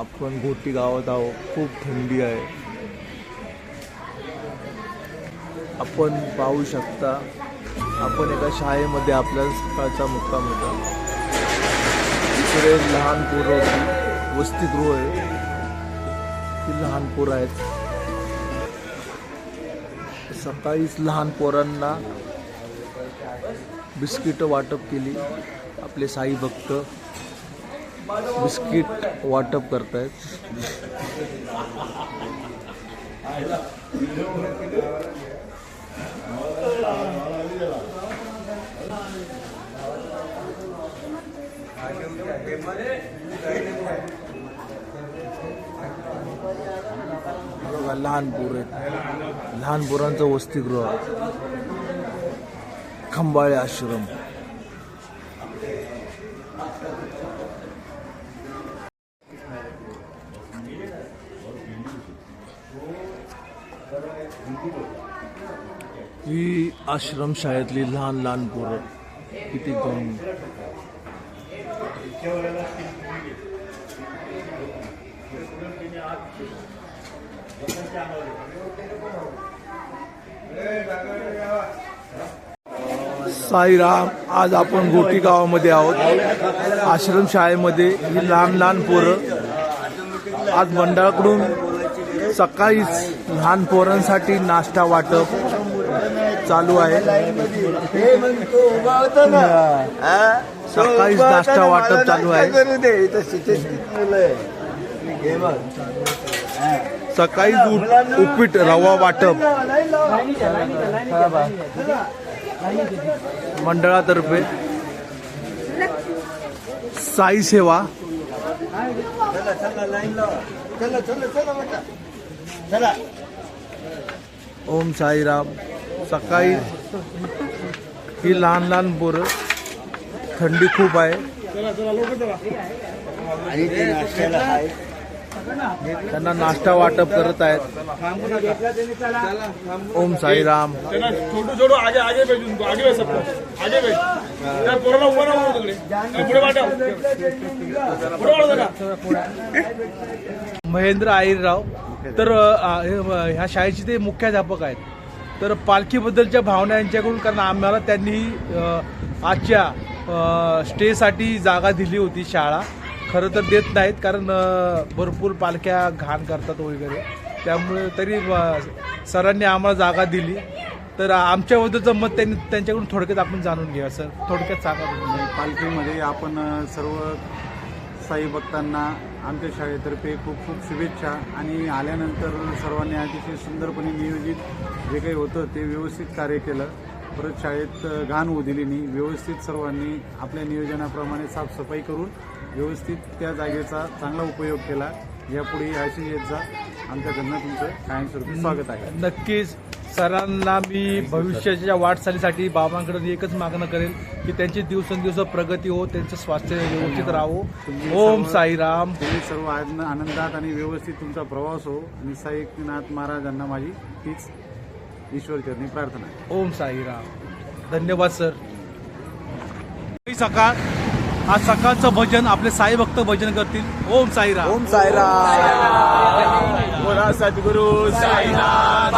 आपण घोटी गावात आहोत. खूप थंडी आहे. आपण पाहू शकता आपण एका शाळेमध्ये आपल्या सकाळचा मुक्काम होता. इकडे लहान पोरं होती. वसतिगृह आहे. ती लहान पोरं आहेत. सकाळीच लहान पोरांना बिस्किटं वाटप केली. आपले साई भक्त. बिस्किट वाटप करतायत. लहान पोर आहेत. लहान पोरांचं वसतिगृह. खंबाळे आश्रम. ही आश्रम शाळेतली लहान लहान पोरं. किती दोन साईराम आज आपण गोटी गावामध्ये आहोत. आश्रम शाळेमध्ये ही लहान लहान पोरं आज मंडळाकडून सकाळीच लहान पोरांसाठी नाश्ता वाटप चालू आहे. सकाळीच नाश्ता वाटप चालू आहे. सकाळीच उप- उपीट रवा वाटप. मंडळातर्फे. साई सेवा. ओम साईराम. सकाळी ही लहान लहान पोरं थंडी खूप आहे. त्यांना नाश्ता वाटप करत आहेत. ओम साईराम. छोटू छोटू आगे आगे भेज उनको आगे भेज सबको. आगे भेज त्या पोराला उभं राहू तिकडे. त्या पुढे वाढव महेंद्र आईरराव. तर ह्या शाळेचे ते मुख्याध्यापक आहेत. तर पालखीबद्दलच्या भावना यांच्याकडून कारण आम्हाला त्यांनी आजच्या स्टेसाठी जागा दिली होती शाळा. खरं तर देत नाहीत कारण भरपूर पालख्या घाण करतात वगैरे. त्यामुळे तरी सरांनी आम्हाला जागा दिली. तर आमच्याबद्दलचं मत त्यांनी त्यांच्याकडून थोडक्यात आपण जाणून घ्या सर. थोडक्यात सांगा पालखीमध्ये आपण सर्व साई भक्तांना आमच्या शाळेतर्फे खूप खूप शुभेच्छा. आणि आल्यानंतर सर्वांनी अतिशय सुंदरपणे नियोजित जे काही होतं ते व्यवस्थित कार्य केलं. परत शाळेत घाण होऊ दिली नाही. व्यवस्थित सर्वांनी आपल्या नियोजनाप्रमाणे साफसफाई करून व्यवस्थित त्या जागेचा चांगला उपयोग केला. यापुढे अशी येत जा. आमच्याकडनं तुमचं कायमस्वरूपी स्वागत आहे. नक्कीच. सरांना मी भविष्याच्या वाटचालीसाठी बाबांकडे एकच मागणं करेल की त्यांची दिवसेंदिवस प्रगती हो त्यांचं स्वास्थ्य व्यवस्थित राहो. तुम्ही ओम साईराम. तुम्ही सर्व आनंद- आनंदात आणि व्यवस्थित तुमचा प्रवास हो. आणि साईनाथ महाराजांना माझी तीच ईश्वरचरणी प्रार्थना आहे. ओम साईराम. धन्यवाद सर. सकाळ आज सकाळचं भजन आपले साई भक्त भजन करतील. ओम साईराम. ओम बोला सद्गुरु. साईनाथ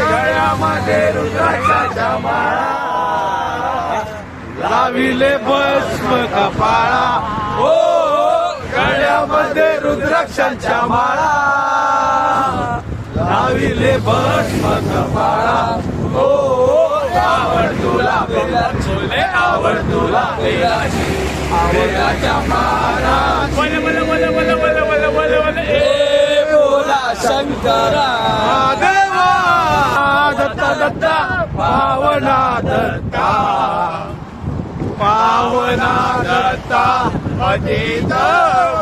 गळ्यामध्ये रुद्राक्षाच्या माळा लाविले भस्म कपाळा. रुद्राक्षांच्या माळा. लाविले कपाळा ओ आवड तुला बेलाची, आवड तुला बेलाची आवडाच्या माळा बोले बोले बोले बोले बोले बोले बोले बोले ए बोला शंकरा. देवा. दत्ता दत्ता. पावना दत्ता. पावना दत्ता. अजित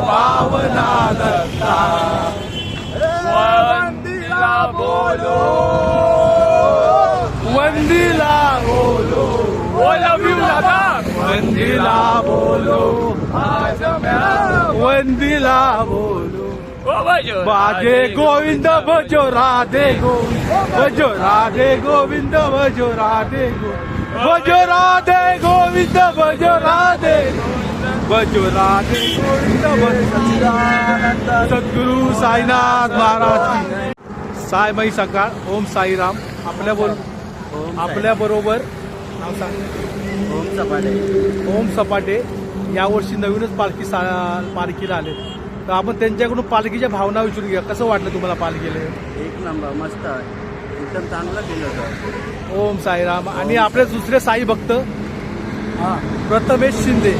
पावना दत्ता। वंदिला बोलो। वंदिला बोलो। बोला दादा। वंदिला बोलो। वंदिला बोलो। बाजू। बाजे गोविंद भजो राधे गोविंद। भजो राधे गोविंद भजो राधे गोविंद। भज राधे गोविंद भज राधे राधे सद्गुरु साईनाथ महाराज साय मई सकाळ ओम साईराम. आपल्या बोल आपल्या बरोबर ओम सपाटे ओम सपाटे. यावर्षी नवीनच पालखी सा पालखीला आले. तर आपण त्यांच्याकडून पालखीच्या भावना विचारून घ्या कसं वाटलं तुम्हाला पालखीला? एक नंबर मस्त एकदम चांगलं केलं होतं. ओम साईराम. आणि आपले दुसरे साई भक्त प्रथमेश शिंदे.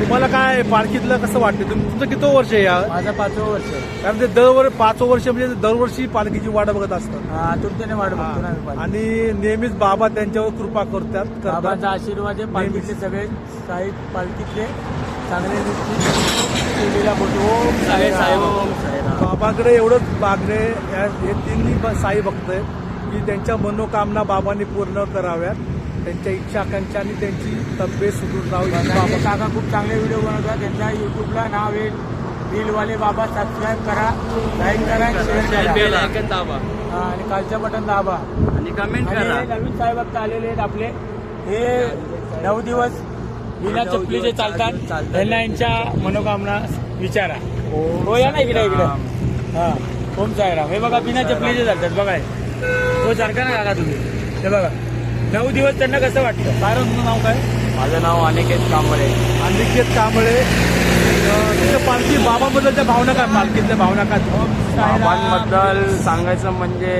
तुम्हाला काय पालखीतलं कसं वाटतं? तुम- तुमचं किती वर्ष आहे या? माझं पाचवं वर्ष कारण ते दरवर पाच वर्ष म्हणजे दरवर्षी पालखीची वाट बघत असतात. हा तुमच्याने वाट बघतो ना आम्ही पालखी. आणि नेहमीच बाबा त्यांच्यावर कृपा करतात करतात. बाबांचा आशीर्वाद आहे पालखीतले सगळे साई पालखीतले चांगले दिसतील ओम साई साई ओम साईराम बाबाकडे एवढंच मागणे या- हे तिन्ही ब- साई भक्त आहेत की त्यांच्या मनोकामना बाबांनी पूर्ण कराव्यात. त्यांच्या इच्छा आकांक्षा आणि त्यांची तब्येत सुदृढ राहावी ही बाबा काका खूप चांगले व्हिडिओ बनवतात. त्यांच्या युट्यूबला नाव आहे रीलवाले बाबा. सबस्क्राईब करा. लाईक करा शेअर करा. हा, आणि कालच्या बटन दाबा. आणि कमेंट करा. नवीन साहेब आलेले आहेत आपले. हे नऊ दिवस बिना चपलीचे चालतात. त्यांना यांच्या मनोकामना विचारा. हो या ना इकडे इकडे. हा ओम साईराम. हे बघा बिना चपलीचे चालतात. बघा हे. हो सारखा ना काका तुम्ही. हे बघा. नऊ दिवस त्यांना कसं वाटतं काय रे तुझं नाव काय? माझं नाव अनिकेत कांबळे. अनिकेत कांबळे. तुझ्या पालखी बाबाबद्दलच्या भावना काय? पालखीतल्या भावना काय? बाबांबद्दल सांगायचं म्हणजे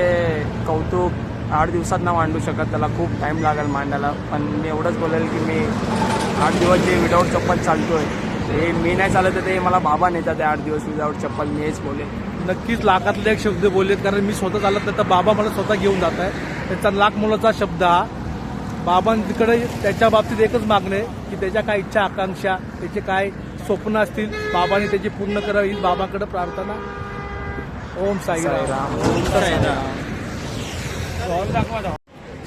कौतुक. आठ दिवसात ना मांडू शकत त्याला खूप टाइम लागेल मांडायला. पण मी एवढंच बोलेल की मी आठ दिवस जे विदाऊट चप्पल चालतोय ते मी नाही चालत ते मला बाबा नेतात ते आठ दिवस विदाऊट चप्पल मी हेच बोलेल. नक्कीच लाखातले एक शब्द बोललेत कारण मी स्वतः चालत नाही तर बाबा मला स्वतः घेऊन जात आहे त्याचा लाख मुलाचा शब्द हा. बाबांकडे त्याच्या बाबतीत एकच मागणं आहे की त्याच्या काय इच्छा आकांक्षा त्याचे काय स्वप्न असतील बाबांनी त्याची पूर्ण करावी ही बाबाकडे प्रार्थना. ओम साई राम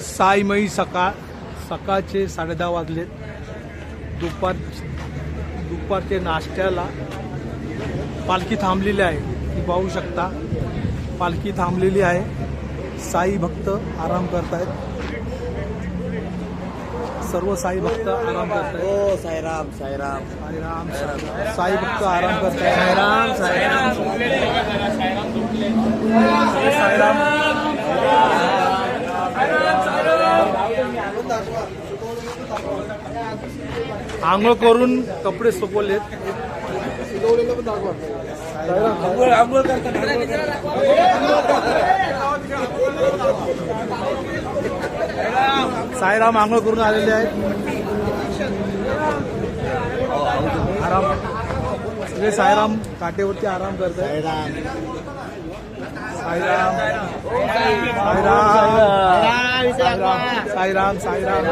साईमयी सकाळ सकाळचे साडेदहा वाजलेत दुपार दुपारचे नाश्त्याला पालखी थांबलेली आहे. ती पाहू शकता. पालखी थांबलेली आहे. साई भक्त आराम करतायत. सर्व साई भक्त आराम करतायत हो साईराम साईराम. साईराम साईराम. साई भक्त आराम करतायत साईराम साईराम. साईराम. आंघोळ करून कपडे सुकवलेत साईराम आंघोळ करून आलेले आहेत. आराम. सगळे साईराम काटेवरती आराम करत आहेत साईराम. साईराम साईराम साईराम.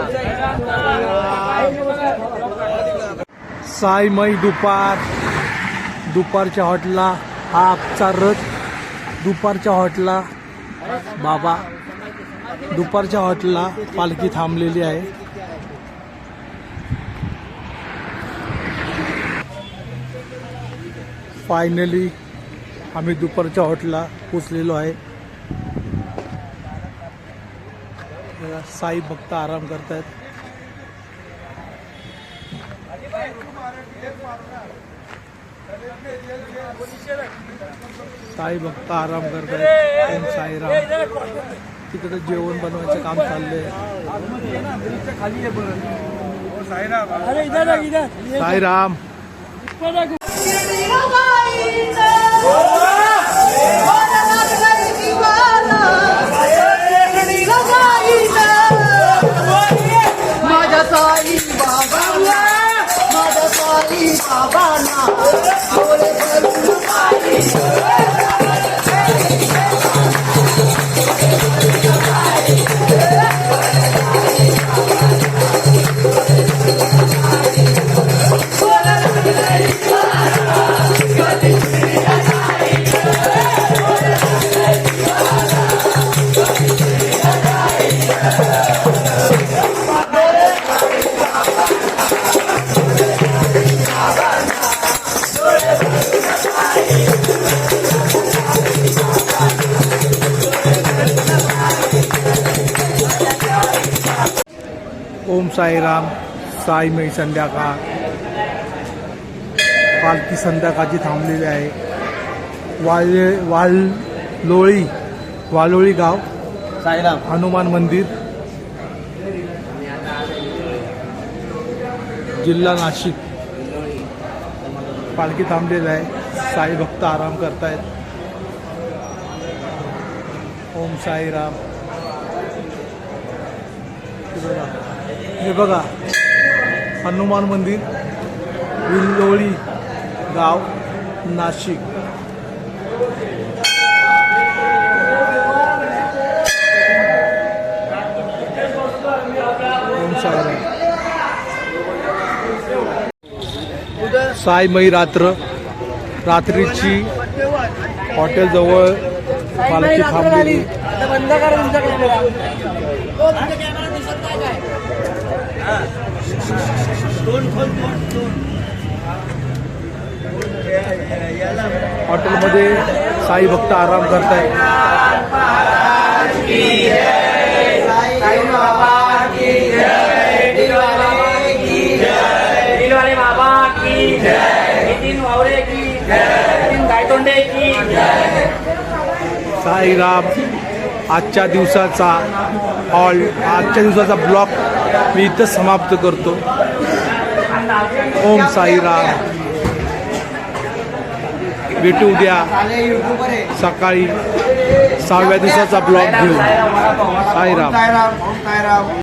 साईमय दुपार. दुपारच्या हॉटला हा आजचा रथ. दुपारच्या हॉटला बाबा दुपारच्या हॉटेलला पालखी थांबलेली आहे. फायनली आम्ही दुपारच्या हॉटेलला पोचलेलो आहे. साई भक्त आराम करतायत. साई भक्त आराम करतायत. ओम साईराम. तिकडे जेवण बनवायचं काम चाललंय. साईराम. माझ्या साई बाबा माझ्या साई बाबांना साईराम साईमयी संध्याकाळ. पालखी संध्याकाळची थांबलेली आहे. वाळे वालोळी वालोळी गाव. साईराम. हनुमान मंदिर. जिल्हा नाशिक. पालखी थांबलेलं आहे. साई भक्त आराम करतायत. ओम साईराम हे बघा हे बघा हनुमान मंदिर विल्लोळी गाव नाशिक. साईमयी रात्र रात्रीची हॉटेलजवळ पालखी थांबलेली बंद करा तुमचा कॅमेरा दिसत नाही काय हॉटेलमध्ये साई भक्त आराम करतायत दिलवाले बाबा की नितीन वावरे की नितीन गायतोंडे की साईराम आजच्या दिवसाचा हॉल आजच्या दिवसाचा ब्लॉक मी इथं समाप्त करतो. ओम साईराम भेटू उद्या सकाळी सहाव्या दिवसाचा ब्लॉग घेऊ साईराम